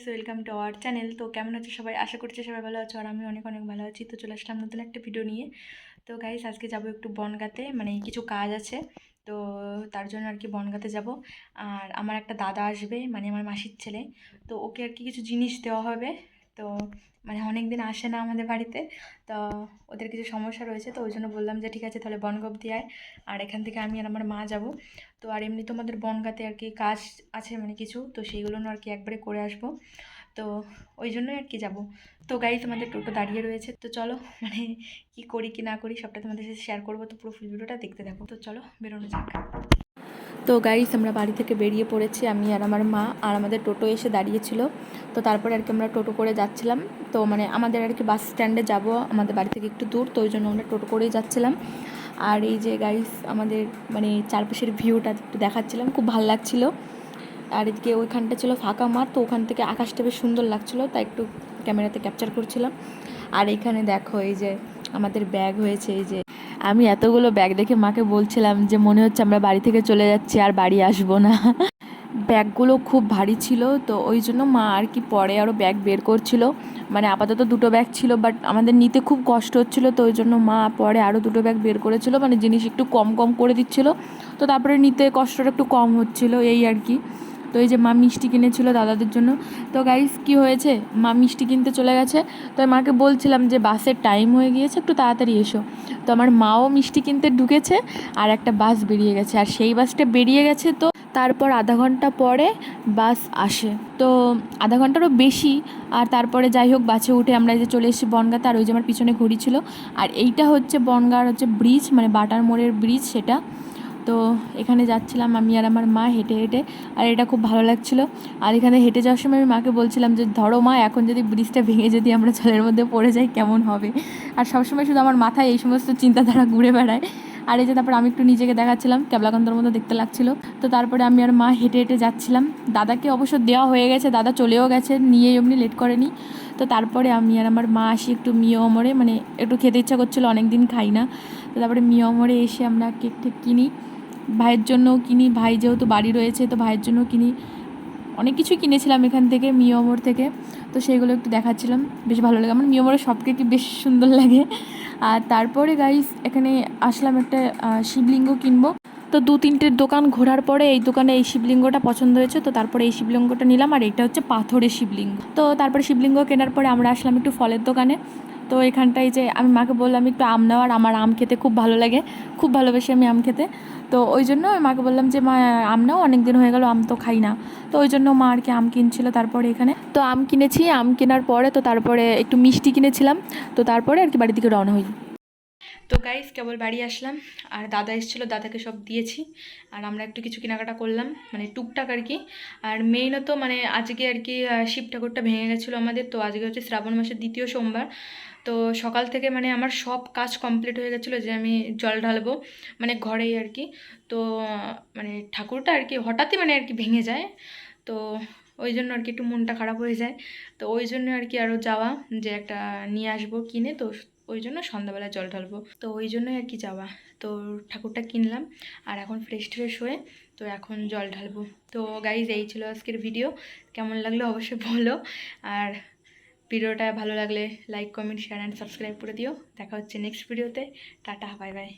Guys welcome to our channel তো কেমন আছে সবাই? আশা করছি সবাই ভালো আছো, আর আমি অনেক অনেক ভালো আছি। তো চলে আসলাম নতুন একটা ভিডিও নিয়ে। তো গাইস আজকে যাব একটু বনগাতে মানে কিছু কাজ আছে। তো তার জন্য আর কি বনগাতে যাব। আর আমার একটা দাদা আসবে মানে আমার মাসির ছেলে। তো ওকে আর কি কিছু জিনিস দেওয়া হবে। তো মানে অনেক দিন আসে না আমাদের বাড়িতে, তো ওদের কিছু সমস্যা রয়েছে, তো ওই জন্য বললাম যে ঠিক আছে তাহলে বনগব দিয়ে আয়, আর এখান থেকে আমি আর আমার মা যাব। তো আর এমনি তোমাদের বনগাতে আর কি কাজ আছে মানে কিছু, তো সেইগুলো আর কি একবারে করে আসব। তো ওই জন্যই আর কি যাব। তো গাড়ি তোমাদের টোটো দাঁড়িয়ে রয়েছে, তো চলো মানে কি করি কি না করি সবটা তোমাদের সাথে শেয়ার করব, তো পুরো ভিডিওটা দেখতে থাকো। তো চলো, বেরোনো যাক। তো গাইস আমরা বাড়ি থেকে বেরিয়ে পড়েছি, আমি আর আমার মা আর আমাদের টোটো এসে দাঁড়িয়েছিল। তো তারপরে আর কি আমরা টোটো করে যাচ্ছিলাম। তো মানে আমাদের আর কি বাস স্ট্যান্ডে যাব, আমাদের বাড়ি থেকে একটু দূর, তো ওই জন্য আমরা টোটো করেই যাচ্ছিলাম। আর এই যে গাইস আমাদের মানে চারপাশের ভিউটা একটু দেখাচ্ছিলাম, খুব ভালো লাগছিল। আর এদিকে ওইখানটা ছিল ফাঁকা মাঠ, তো ওখান থেকে আকাশটা বেশ সুন্দর লাগছিল, তাই একটু ক্যামেরাতে ক্যাপচার করছিলাম। আর এখানে দেখো এই যে আমাদের ব্যাগ হয়েছে, এই যে আমি এতগুলো ব্যাগ দেখে মাকে বলছিলাম যে, মনে হচ্ছে আমরা বাড়ি থেকে চলে যাচ্ছি, আর বাড়ি আসব না। ব্যাগগুলো খুব ভারী ছিল, তো ওই জন্য মা আর কি পরে আরও ব্যাগ বের করছিল। মানে আপাতত দুটো ব্যাগ ছিল বাট আমাদের নিতে খুব কষ্ট হচ্ছিল, তো ওই জন্য মা পরে আরও দুটো ব্যাগ বের করেছিল। মানে জিনিস একটু কম কম করে দিচ্ছিল, তো তারপরে নিতে কষ্টটা একটু কম হচ্ছিল, এই আর কি। তো এই যে মা মিষ্টি কিনেছিল দাদাদের জন্য। তো গাইস কি হয়েছে? মা মিষ্টি কিনতে চলে গেছে। তো মাকে বলছিলাম যে বাসের টাইম হয়ে গিয়েছে, একটু তাড়াতাড়ি এসো। তো আমার মাও মিষ্টি কিনতে ঢুকেছে আর একটা বাস বেরিয়ে গেছে। আর সেই বাসটা বেরিয়ে গেছে তো তারপর আধা ঘণ্টা পরে বাস আসে। তো আধা ঘন্টারও বেশি। আর তারপরে যাই হোক, বাসে উঠে আমরা যে চলে এসেছি বনগাতে। আর ওই যে আমার পিছনে ঘড়ি ছিল। আর এইটা হচ্ছে বনগার হচ্ছে ব্রিজ মানে বাটার মোড়ের ব্রিজ সেটা। তো এখানে যাচ্ছিলাম আমি আর আমার মা হেঁটে হেঁটে, আর এটা খুব ভালো লাগছিল। আর এখানে হেঁটে যাওয়ার সময় আমি মাকে বলছিলাম যে, ধরো মা, এখন যদি ব্রিজটা ভেঙে যদি আমরা জলের মধ্যে পড়ে যাই, কেমন হবে? আর সবসময় শুধু আমার মাথায় এই সমস্ত চিন্তাধারা ঘুরে বেড়ায়। আর এই যে তারপর আমি একটু নিজেকে দেখাচ্ছিলাম, ক্যাবলাকান্তর মতো দেখতে লাগছিল। তো তারপরে আমি আর মা হেঁটে হেঁটে যাচ্ছিলাম। দাদাকে অবশ্য দেওয়া হয়ে গেছে, দাদা চলেও গেছে নিয়ে এমনি লেট করেনি। তো তারপরে আমি আর আমার মা আসি একটু মিও অমরে মানে একটু খেতে ইচ্ছা করছিল অনেক দিন খাই না। তো তারপরে মিও অমরে এসে আমরা কেক টেক কিনি। ভাইয়ের জন্যও কিনি, ভাই যেহেতু বাড়ি রয়েছে তো ভাইয়ের জন্যও কিনি। অনেক কিছু কিনেছিলাম এখান থেকে মিয়মোর থেকে। তো সেইগুলো একটু দেখাচ্ছিলাম, বেশ ভালো লাগে। আমার মিয়মোরের সব কেকই বেশ সুন্দর লাগে। আর তারপরে গাইস এখানে আসলাম একটা শিবলিঙ্গ কিনবো। তো দু তিনটে দোকান ঘোরার পরে এই দোকানে এই শিবলিঙ্গটা পছন্দ হয়েছে, তো তারপরে এই শিবলিঙ্গটা নিলাম। আর এটা হচ্ছে পাথরের শিবলিঙ্গ। তো তারপরে শিবলিঙ্গ কেনার পরে আমরা আসলাম একটু ফলের দোকানে। তো এখানটাই যে আমি মাকে বললাম, একটু আম নেওয়ার আমার আম খেতে খুব ভালো লাগে। খুব ভালোবাসি আমি আম খেতে। তো ওই জন্য আমি মাকে বললাম যে, মা, আম নাও অনেক দিন হয়ে গেল, আম তো খাই না। তো ওই জন্য মা আর কি আম কিনছিল তারপরে এখানে। তো আম কিনেছি, আম কেনার পরে তো তারপরে একটু মিষ্টি কিনেছিলাম। তো তারপরে আর কি বাড়ির দিকে রওনা হই। তো গাইস কেবল বাড়ি আসলাম। আর দাদা এসেছিল, দাদাকে সব দিয়েছি। আর আমরা একটু কিছু কেনাকাটা করলাম মানে টুকটাক আর কি। আর মেইনত মানে আজকে আর কি শিব ঠাকুরটা ভেঙে গেছিল আমাদের। তো আজকে হচ্ছে শ্রাবণ মাসের দ্বিতীয় সোমবার। তো সকাল থেকে মানে আমার সব কাজ কমপ্লিট হয়ে গেছিল যে আমি জল ঢালবো মানে ঘরেই আর কি। তো মানে ঠাকুরটা আর কি হঠাৎই মানে আর কি ভেঙে যায়। তো ওই জন্য আর কি একটু মনটা খারাপ হয়ে যায়। তো ওই জন্য আর কি আরও যাওয়া, যে একটা নিয়ে আসব, কিনে। তো ওই জন্য সন্ধ্যাবেলা জল ঢালবো। তো ওই জন্যই আর কি যাওয়া। তো ঠাকুরটা কিনলাম আর এখন ফ্রেশ ট্রেশ হয়ে তো এখন জল ঢালবো। তো গাইজ এই ছিল আজকের ভিডিও কেমন লাগল অবশ্যই বলো। আর ভিডিওটা ভালো লাগলে like comment share and subscribe করে দিও। দেখা হচ্ছে নেক্সট ভিডিওতে টাটা বাই বাই